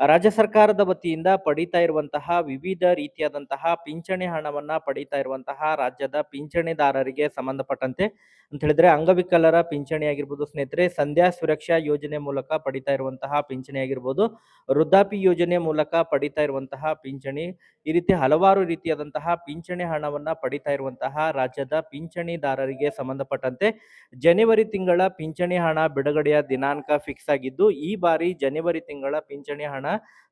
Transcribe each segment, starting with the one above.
ರಾಜ್ಯ ಸರ್ಕಾರದ ವತಿಯಿಂದ ಪಡೀತಾ ಇರುವಂತಹ ವಿವಿಧ ರೀತಿಯಾದಂತಹ ಪಿಂಚಣಿ ಹಣವನ್ನ ಪಡೀತಾ ಇರುವಂತಹ ರಾಜ್ಯದ ಪಿಂಚಣಿದಾರರಿಗೆ ಸಂಬಂಧಪಟ್ಟಂತೆ ಅಂತ ಹೇಳಿದ್ರೆ ಅಂಗವಿಕಲರ ಪಿಂಚಣಿ ಆಗಿರ್ಬೋದು ಸ್ನೇಹಿತರೆ, ಸಂಧ್ಯಾ ಸುರಕ್ಷಾ ಯೋಜನೆ ಮೂಲಕ ಪಡಿತಾ ಇರುವಂತಹ ಪಿಂಚಣಿ ಆಗಿರ್ಬೋದು ವೃದ್ಧಾಪಿ ಯೋಜನೆ ಮೂಲಕ ಪಡಿತಾ ಇರುವಂತಹ ಪಿಂಚಣಿ, ಈ ರೀತಿ ಹಲವಾರು ರೀತಿಯಾದಂತಹ ಪಿಂಚಣಿ ಹಣವನ್ನ ಪಡಿತಾ ಇರುವಂತಹ ರಾಜ್ಯದ ಪಿಂಚಣಿದಾರರಿಗೆ ಸಂಬಂಧಪಟ್ಟಂತೆ ಜನವರಿ ತಿಂಗಳ ಪಿಂಚಣಿ ಹಣ ಬಿಡುಗಡೆಯ ದಿನಾಂಕ ಫಿಕ್ಸ್ ಆಗಿದ್ದು, ಈ ಬಾರಿ ಜನವರಿ ತಿಂಗಳ ಪಿಂಚಣಿ ಹಣ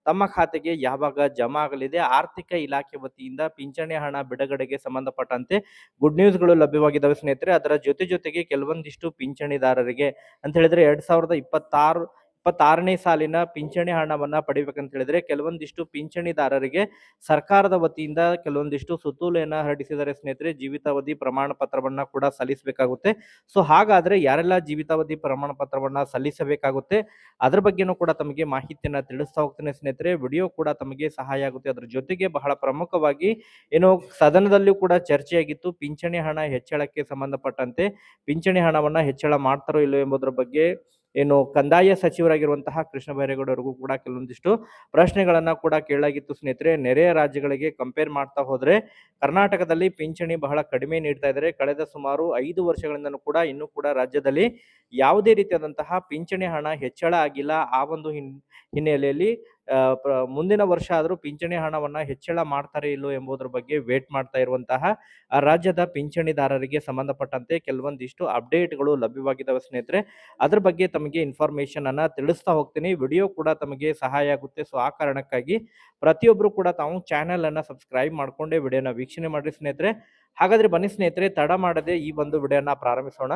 ತಮ್ಮ ಖಾತೆಗೆ ಯಾವಾಗ ಜಮಾ ಆಗಲಿದೆ, ಆರ್ಥಿಕ ಇಲಾಖೆ ವತಿಯಿಂದ ಪಿಂಚಣಿ ಹಣ ಬಿಡುಗಡೆಗೆ ಸಂಬಂಧಪಟ್ಟಂತೆ ಗುಡ್ ನ್ಯೂಸ್ಗಳು ಲಭ್ಯವಾಗಿದ್ದಾವೆ ಸ್ನೇಹಿತರೆ. ಅದರ ಜೊತೆ ಜೊತೆಗೆ ಕೆಲವೊಂದಿಷ್ಟು ಪಿಂಚಣಿದಾರರಿಗೆ, ಅಂತ ಹೇಳಿದ್ರೆ ಎರಡ್ ಸಾವಿರದ ಇಪ್ಪತ್ತಾರು ಇಪ್ಪತ್ತಾರನೇ ಸಾಲಿನ ಪಿಂಚಣಿ ಹಣವನ್ನು ಪಡಿಬೇಕಂತ ಹೇಳಿದ್ರೆ ಕೆಲವೊಂದಿಷ್ಟು ಪಿಂಚಣಿದಾರರಿಗೆ ಸರ್ಕಾರದ ವತಿಯಿಂದ ಕೆಲವೊಂದಿಷ್ಟು ಸುತ್ತೋಲೆಯನ್ನ ಹರಡಿಸಿದರೆ ಸ್ನೇಹಿತರೆ. ಜೀವಿತಾವಧಿ ಪ್ರಮಾಣ ಪತ್ರವನ್ನ ಕೂಡ ಸಲ್ಲಿಸಬೇಕಾಗುತ್ತೆ. ಸೊ, ಹಾಗಾದ್ರೆ ಯಾರೆಲ್ಲ ಜೀವಿತಾವಧಿ ಪ್ರಮಾಣ ಪತ್ರವನ್ನ ಸಲ್ಲಿಸಬೇಕಾಗುತ್ತೆ? ಅದ್ರ ಬಗ್ಗೆನೂ ಕೂಡ ತಮಗೆ ಮಾಹಿತಿಯನ್ನ ತಿಳಿಸ್ತಾ ಹೋಗ್ತೇನೆ ಸ್ನೇಹಿತರೆ. ವಿಡಿಯೋ ಕೂಡ ತಮಗೆ ಸಹಾಯ ಆಗುತ್ತೆ. ಅದ್ರ ಜೊತೆಗೆ ಬಹಳ ಪ್ರಮುಖವಾಗಿ ಏನು ಸದನದಲ್ಲೂ ಕೂಡ ಚರ್ಚೆಯಾಗಿತ್ತು. ಪಿಂಚಣಿ ಹಣ ಹೆಚ್ಚಳಕ್ಕೆ ಸಂಬಂಧಪಟ್ಟಂತೆ ಪಿಂಚಣಿ ಹಣವನ್ನ ಹೆಚ್ಚಳ ಮಾಡ್ತಾರೋ ಇಲ್ಲೋ ಎಂಬುದರ ಬಗ್ಗೆ ಏನು ಕಂದಾಯ ಸಚಿವರಾಗಿರುವಂತಹ ಕೃಷ್ಣ ಬೈರೇಗೌಡರಿಗೂ ಕೂಡ ಕೆಲವೊಂದಿಷ್ಟು ಪ್ರಶ್ನೆಗಳನ್ನ ಕೂಡ ಕೇಳಾಗಿತ್ತು ಸ್ನೇಹಿತರೆ, ನೆರೆಯ ರಾಜ್ಯಗಳಿಗೆ ಕಂಪೇರ್ ಮಾಡ್ತಾ ಹೋದ್ರೆ ಕರ್ನಾಟಕದಲ್ಲಿ ಪಿಂಚಣಿ ಬಹಳ ಕಡಿಮೆ ನೀಡ್ತಾ ಇದ್ದಾರೆ. ಕಳೆದ ಸುಮಾರು ಐದು ವರ್ಷಗಳಿಂದಲೂ ಕೂಡ ಇನ್ನೂ ಕೂಡ ರಾಜ್ಯದಲ್ಲಿ ಯಾವುದೇ ರೀತಿಯಾದಂತಹ ಪಿಂಚಣಿ ಹಣ ಹೆಚ್ಚಳ ಆಗಿಲ್ಲ. ಆ ಒಂದು ಹಿನ್, ಹಿನ್ನೆಲೆಯಲ್ಲಿ ಮುಂದಿನ ವರ್ಷ ಆದರೂ ಪಿಂಚಣಿ ಹಣವನ್ನು ಹೆಚ್ಚಳ ಮಾಡ್ತಾರೆ ಇಲ್ಲೋ ಎಂಬುದರ ಬಗ್ಗೆ ವೇಟ್ ಮಾಡ್ತಾ ಇರುವಂತಹ ರಾಜ್ಯದ ಪಿಂಚಣಿದಾರರಿಗೆ ಸಂಬಂಧಪಟ್ಟಂತೆ ಕೆಲವೊಂದಿಷ್ಟು ಅಪ್ಡೇಟ್ಗಳು ಲಭ್ಯವಾಗಿದ್ದಾವೆ ಸ್ನೇಹಿತರೆ. ಅದ್ರ ಬಗ್ಗೆ ತಮಗೆ ಇನ್ಫಾರ್ಮೇಶನ್ ಅನ್ನ ತಿಳಿಸ್ತಾ ಹೋಗ್ತೀನಿ. ವಿಡಿಯೋ ಕೂಡ ತಮಗೆ ಸಹಾಯ ಆಗುತ್ತೆ. ಸೊ ಆ ಕಾರಣಕ್ಕಾಗಿ ಪ್ರತಿಯೊಬ್ಬರು ಕೂಡ ತಾವು ಚಾನೆಲ್ ಅನ್ನ ಸಬ್ಸ್ಕ್ರೈಬ್ ಮಾಡ್ಕೊಂಡೇ ವಿಡಿಯೋನ ವೀಕ್ಷಣೆ ಮಾಡಿ ಸ್ನೇಹಿತರೆ. ಹಾಗಾದ್ರೆ ಬನ್ನಿ ಸ್ನೇಹಿತರೆ, ತಡ ಮಾಡದೆ ಈ ಒಂದು ವಿಡಿಯೋನ ಪ್ರಾರಂಭಿಸೋಣ.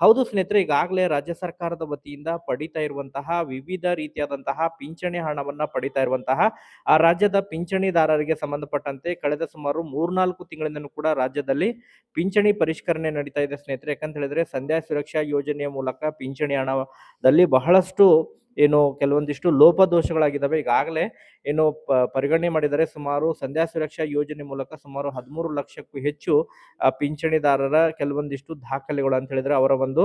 ಹೌದು ಸ್ನೇಹಿತರೆ, ಈಗಾಗಲೇ ರಾಜ್ಯ ಸರ್ಕಾರದ ವತಿಯಿಂದ ಪಡಿತಾ ಇರುವಂತಹ ವಿವಿಧ ರೀತಿಯಾದಂತಹ ಪಿಂಚಣಿ ಹಣವನ್ನ ಪಡಿತಾ ಇರುವಂತಹ, ಆ ರಾಜ್ಯದ ಪಿಂಚಣಿದಾರರಿಗೆ ಸಂಬಂಧಪಟ್ಟಂತೆ ಕಳೆದ ಸುಮಾರು ಮೂರ್ನಾಲ್ಕು ತಿಂಗಳಿಂದನೂ ಕೂಡ ರಾಜ್ಯದಲ್ಲಿ ಪಿಂಚಣಿ ಪರಿಷ್ಕರಣೆ ನಡೀತಾ ಇದೆ ಸ್ನೇಹಿತರೆ. ಯಾಕಂತ ಹೇಳಿದ್ರೆ, ಸಂಧ್ಯಾ ಸುರಕ್ಷಾ ಯೋಜನೆಯ ಮೂಲಕ ಪಿಂಚಣಿ ಹಣದಲ್ಲಿ ಬಹಳಷ್ಟು ಏನು ಕೆಲವೊಂದಿಷ್ಟು ಲೋಪದೋಷಗಳಾಗಿದ್ದಾವೆ. ಈಗಾಗಲೇ ಏನು ಪರಿಗಣನೆ ಮಾಡಿದರೆ ಸುಮಾರು ಸಂಧ್ಯಾ ಸುರಕ್ಷಾ ಯೋಜನೆ ಮೂಲಕ ಸುಮಾರು ಹದಿಮೂರು ಲಕ್ಷಕ್ಕೂ ಹೆಚ್ಚು ಪಿಂಚಣಿದಾರರ ಕೆಲವೊಂದಿಷ್ಟು ದಾಖಲೆಗಳು ಅಂತ ಹೇಳಿದ್ರೆ ಅವರ ಒಂದು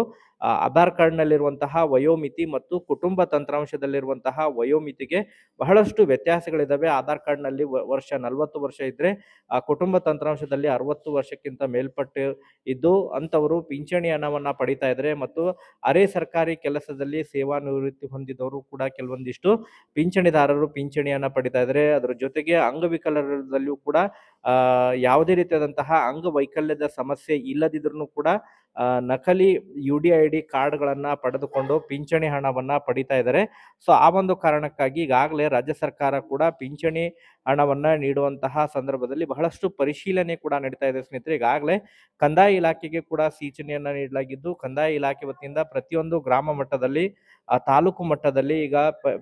ಆಧಾರ್ ಕಾರ್ಡ್ನಲ್ಲಿರುವಂತಹ ವಯೋಮಿತಿ ಮತ್ತು ಕುಟುಂಬ ತಂತ್ರಾಂಶದಲ್ಲಿರುವಂತಹ ವಯೋಮಿತಿಗೆ ಬಹಳಷ್ಟು ವ್ಯತ್ಯಾಸಗಳಿದ್ದಾವೆ. ಆಧಾರ್ ಕಾರ್ಡ್ನಲ್ಲಿ ವರ್ಷ ನಲವತ್ತು ವರ್ಷ ಇದ್ದರೆ ಆ, ಕುಟುಂಬ ತಂತ್ರಾಂಶದಲ್ಲಿ ಅರವತ್ತು ವರ್ಷಕ್ಕಿಂತ ಮೇಲ್ಪಟ್ಟು ಇದ್ದು, ಅಂಥವರು ಪಿಂಚಣಿ ಹಣವನ್ನು ಪಡಿತಾ ಇದ್ದಾರೆ ಮತ್ತು ಅರೆ ಸರ್ಕಾರಿ ಕೆಲಸದಲ್ಲಿ ಸೇವಾ ನಿವೃತ್ತಿ ಹೊಂದಿದವರು ಕೂಡ ಕೆಲವೊಂದಿಷ್ಟು ಪಿಂಚಣಿದಾರರು ಪಿಂಚಣಿಯನ್ನ ಪಡಿತಾ ಇದ್ದಾರೆ ಅದರ ಜೊತೆಗೆ ಅಂಗವಿಕಲರದಲ್ಲಿಯೂ ಕೂಡ ಯಾವುದೇ ರೀತಿಯಾದಂತಹ ಅಂಗವೈಕಲ್ಯದ ಸಮಸ್ಯೆ ಇಲ್ಲದಿದ್ರೂ ಕೂಡ ನಕಲಿ ಯು ಡಿ ಐ ಡಿ ಕಾರ್ಡ್ಗಳನ್ನು ಪಡೆದುಕೊಂಡು ಪಿಂಚಣಿ ಹಣವನ್ನ ಪಡಿತಾ ಇದ್ದಾರೆ ಸೊ, ಆ ಒಂದು ಕಾರಣಕ್ಕಾಗಿ ಈಗಾಗಲೇ ರಾಜ್ಯ ಸರ್ಕಾರ ಕೂಡ ಪಿಂಚಣಿ ಹಣವನ್ನ ನೀಡುವಂತಹ ಸಂದರ್ಭದಲ್ಲಿ ಬಹಳಷ್ಟು ಪರಿಶೀಲನೆ ಕೂಡ ನಡೀತಾ ಇದೆ ಸ್ನೇಹಿತರೆ. ಈಗಾಗಲೇ ಕಂದಾಯ ಇಲಾಖೆಗೆ ಕೂಡ ಸೂಚನೆಯನ್ನ ನೀಡಲಾಗಿದ್ದು, ಕಂದಾಯ ಇಲಾಖೆ ವತಿಯಿಂದ ಪ್ರತಿಯೊಂದು ಗ್ರಾಮ ಮಟ್ಟದಲ್ಲಿ ತಾಲೂಕು ಮಟ್ಟದಲ್ಲಿ ಈಗ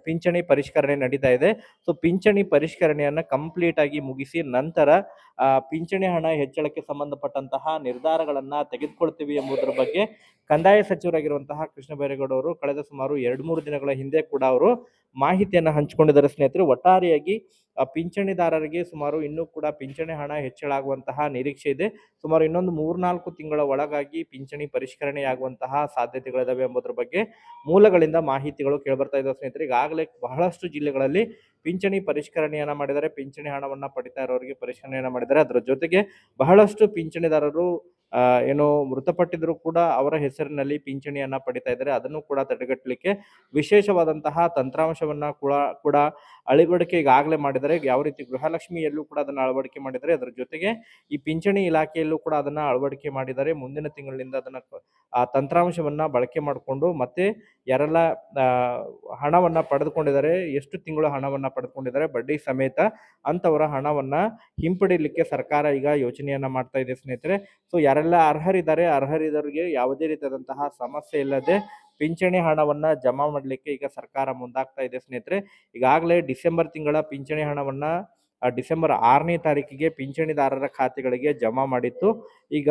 ಪಿಂಚಣಿ ಪರಿಷ್ಕರಣೆ ನಡೀತಾ ಇದೆ. ಸೊ, ಪಿಂಚಣಿ ಪರಿಷ್ಕರಣೆಯನ್ನ ಕಂಪ್ಲೀಟ್ ಆಗಿ ಮುಗಿಸಿ ನಂತರ ಪಿಂಚಣಿ ಹಣ ಹೆಚ್ಚಳಕ್ಕೆ ಸಂಬಂಧಪಟ್ಟಂತಹ ನಿರ್ಧಾರಗಳನ್ನ ತೆಗೆದುಕೊಳ್ತೀವಿ ಎಂಬುದರ ಬಗ್ಗೆ ಕಂದಾಯ ಸಚಿವರಾಗಿರುವಂತಹ ಕೃಷ್ಣ ಬೈರೇಗೌಡ ಅವರು ಕಳೆದ ಸುಮಾರು ಎರಡು ಮೂರು ದಿನಗಳ ಹಿಂದೆ ಕೂಡ ಅವರು ಮಾಹಿತಿಯನ್ನ ಹಂಚಿಕೊಂಡಿದ್ದಾರೆ ಸ್ನೇಹಿತರು. ಒಟ್ಟಾರೆಯಾಗಿ ಪಿಂಚಣಿದಾರರಿಗೆ ಸುಮಾರು ಇನ್ನೂ ಕೂಡ ಪಿಂಚಣಿ ಹಣ ಹೆಚ್ಚಳ ಆಗುವಂತಹ ನಿರೀಕ್ಷೆ ಇದೆ. ಸುಮಾರು ಇನ್ನೊಂದು ಮೂರ್ನಾಲ್ಕು ತಿಂಗಳ ಒಳಗಾಗಿ ಪಿಂಚಣಿ ಪರಿಷ್ಕರಣೆಯಾಗುವಂತಹ ಸಾಧ್ಯತೆಗಳಿದಾವೆ ಎಂಬುದರ ಬಗ್ಗೆ ಮೂಲಗಳಿಂದ ಮಾಹಿತಿಗಳು ಕೇಳಿಬರ್ತಾ ಇದ್ದಾವೆ ಸ್ನೇಹಿತರೆ. ಈಗಾಗಲೇ ಬಹಳಷ್ಟು ಜಿಲ್ಲೆಗಳಲ್ಲಿ ಪಿಂಚಣಿ ಪರಿಷ್ಕರಣೆಯನ್ನ ಮಾಡಿದರೆ ಪಿಂಚಣಿ ಹಣವನ್ನ ಪಡಿತಾ ಇರೋರಿಗೆ ಪರಿಷ್ಕರಣೆಯನ್ನು ಮಾಡಿದ್ದಾರೆ. ಅದರ ಜೊತೆಗೆ ಬಹಳಷ್ಟು ಪಿಂಚಣಿದಾರರು ಏನು ಮೃತಪಟ್ಟಿದ್ರು ಕೂಡ ಅವರ ಹೆಸರಿನಲ್ಲಿ ಪಿಂಚಣಿಯನ್ನ ಪಡಿತಾ ಇದ್ದಾರೆ. ಅದನ್ನು ಕೂಡ ತಡೆಗಟ್ಟಲಿಕ್ಕೆ ವಿಶೇಷವಾದಂತಹ ತಂತ್ರಾಂಶವನ್ನ ಕೂಡ ಕೂಡ ಅಳವಡಿಕೆ ಈಗಾಗಲೇ ಮಾಡಿದ್ದಾರೆ. ಯಾವ ರೀತಿ ಗೃಹಲಕ್ಷ್ಮಿಯಲ್ಲೂ ಕೂಡ ಅದನ್ನ ಅಳವಡಿಕೆ ಮಾಡಿದರೆ ಅದರ ಜೊತೆಗೆ ಈ ಪಿಂಚಣಿ ಇಲಾಖೆಯಲ್ಲೂ ಕೂಡ ಅದನ್ನ ಅಳವಡಿಕೆ ಮಾಡಿದ್ದಾರೆ. ಮುಂದಿನ ತಿಂಗಳಿಂದ ಅದನ್ನ ಆ ತಂತ್ರಾಂಶವನ್ನ ಬಳಕೆ ಮಾಡಿಕೊಂಡು ಮತ್ತೆ ಯಾರೆಲ್ಲ ಹಣವನ್ನು ಪಡೆದುಕೊಂಡಿದ್ದಾರೆ, ಎಷ್ಟು ತಿಂಗಳು ಹಣವನ್ನ ಪಡೆದುಕೊಂಡಿದ್ದಾರೆ, ಬಡ್ಡಿ ಸಮೇತ ಅಂತವರ ಹಣವನ್ನ ಹಿಂಪಡಿಲಿಕ್ಕೆ ಸರ್ಕಾರ ಈಗ ಯೋಜನೆಯನ್ನ ಮಾಡ್ತಾ ಇದೆ ಸ್ನೇಹಿತರೆ. ಸೊ ಯಾರೆಲ್ಲ ಅರ್ಹರಿದ್ದಾರೆ, ಅರ್ಹರಿದವರಿಗೆ ಯಾವುದೇ ರೀತಿಯಾದಂತಹ ಸಮಸ್ಯೆ ಇಲ್ಲದೆ ಪಿಂಚಣಿ ಹಣವನ್ನ ಜಮಾ ಮಾಡಲಿಕ್ಕೆ ಈಗ ಸರ್ಕಾರ ಮುಂದಾಗ್ತಾ ಇದೆ ಸ್ನೇಹಿತರೆ. ಈಗಾಗಲೇ ಡಿಸೆಂಬರ್ ತಿಂಗಳ ಪಿಂಚಣಿ ಹಣವನ್ನ ಡಿಸೆಂಬರ್ ಆರನೇ ತಾರೀಕಿಗೆ ಪಿಂಚಣಿದಾರರ ಖಾತೆಗಳಿಗೆ ಜಮಾ ಮಾಡಿತ್ತು. ಈಗ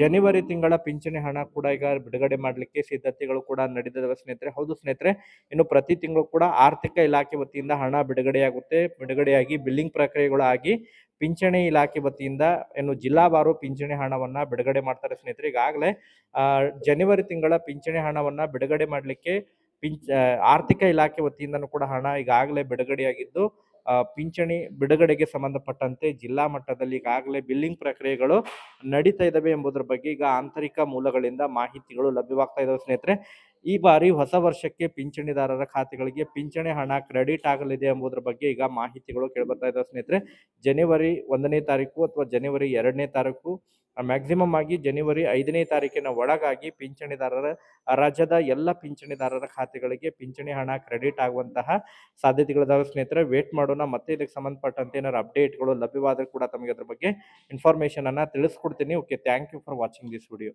ಜನವರಿ ತಿಂಗಳ ಪಿಂಚಣಿ ಹಣ ಕೂಡ ಈಗ ಬಿಡುಗಡೆ ಮಾಡಲಿಕ್ಕೆ ಸಿದ್ಧತೆಗಳು ಕೂಡ ನಡೆದಿದ್ದಾವೆ ಸ್ನೇಹಿತರೆ. ಹೌದು ಸ್ನೇಹಿತರೆ, ಇನ್ನು ಪ್ರತಿ ತಿಂಗಳು ಕೂಡ ಆರ್ಥಿಕ ಇಲಾಖೆ ವತಿಯಿಂದ ಹಣ ಬಿಡುಗಡೆಯಾಗುತ್ತೆ. ಬಿಡುಗಡೆಯಾಗಿ ಬಿಲ್ಲಿಂಗ್ ಪ್ರಕ್ರಿಯೆಗಳಾಗಿ ಪಿಂಚಣಿ ಇಲಾಖೆ ವತಿಯಿಂದ ಏನು ಜಿಲ್ಲಾವಾರು ಪಿಂಚಣಿ ಹಣವನ್ನ ಬಿಡುಗಡೆ ಮಾಡ್ತಾರೆ ಸ್ನೇಹಿತರೆ. ಈಗಾಗಲೇ ಜನವರಿ ತಿಂಗಳ ಪಿಂಚಣಿ ಹಣವನ್ನ ಬಿಡುಗಡೆ ಮಾಡಲಿಕ್ಕೆ ಪಿಂಚ ಆರ್ಥಿಕ ಇಲಾಖೆ ವತಿಯಿಂದನೂ ಕೂಡ ಹಣ ಈಗಾಗಲೇ ಬಿಡುಗಡೆಯಾಗಿದ್ದು ಪಿಂಚಣಿ ಬಿಡುಗಡೆಗೆ ಸಂಬಂಧಪಟ್ಟಂತೆ ಜಿಲ್ಲಾ ಮಟ್ಟದಲ್ಲಿ ಈಗಾಗಲೇ ಬಿಲ್ಲಿಂಗ್ ಪ್ರಕ್ರಿಯೆಗಳು ನಡೀತಾ ಇದ್ದಾವೆ ಎಂಬುದರ ಬಗ್ಗೆ ಈಗ ಆಂತರಿಕ ಮೂಲಗಳಿಂದ ಮಾಹಿತಿಗಳು ಲಭ್ಯವಾಗ್ತಾ ಇದಾವೆ ಸ್ನೇಹಿತರೆ. ಈ ಬಾರಿ ಹೊಸ ವರ್ಷಕ್ಕೆ ಪಿಂಚಣಿದಾರರ ಖಾತೆಗಳಿಗೆ ಪಿಂಚಣಿ ಹಣ ಕ್ರೆಡಿಟ್ ಆಗಲಿದೆ ಎಂಬುದರ ಬಗ್ಗೆ ಈಗ ಮಾಹಿತಿಗಳು ಕೇಳಿಬರ್ತಾ ಇದ್ದಾವೆ ಸ್ನೇಹಿತರೆ. ಜನವರಿ ಒಂದನೇ ತಾರೀಕು ಅಥವಾ ಜನವರಿ ಎರಡನೇ ತಾರೀಕು ಮ್ಯಾಕ್ಸಿಮಮ್ ಆಗಿ ಜನವರಿ ಐದನೇ ತಾರೀಕಿನ ಒಳಗಾಗಿ ಪಿಂಚಣಿದಾರರ ರಾಜ್ಯದ ಎಲ್ಲ ಪಿಂಚಣಿದಾರರ ಖಾತೆಗಳಿಗೆ ಪಿಂಚಣಿ ಹಣ ಕ್ರೆಡಿಟ್ ಆಗುವಂತಹ ಸಾಧ್ಯತೆಗಳಿದಾವೆ ಸ್ನೇಹಿತರೆ. ವೇಟ್ ಮಾಡೋಣ, ಮತ್ತೆ ಇದಕ್ಕೆ ಸಂಬಂಧಪಟ್ಟಂತೆ ಏನಾದ್ರು ಅಪ್ಡೇಟ್ಗಳು ಲಭ್ಯವಾದರೂ ಕೂಡ ತಮಗೆ ಅದ್ರ ಬಗ್ಗೆ ಇನ್ಫಾರ್ಮೇಶನ್ ಅನ್ನ ತಿಳಿಸ್ಕೊಡ್ತೀನಿ. Okay thank you for watching this video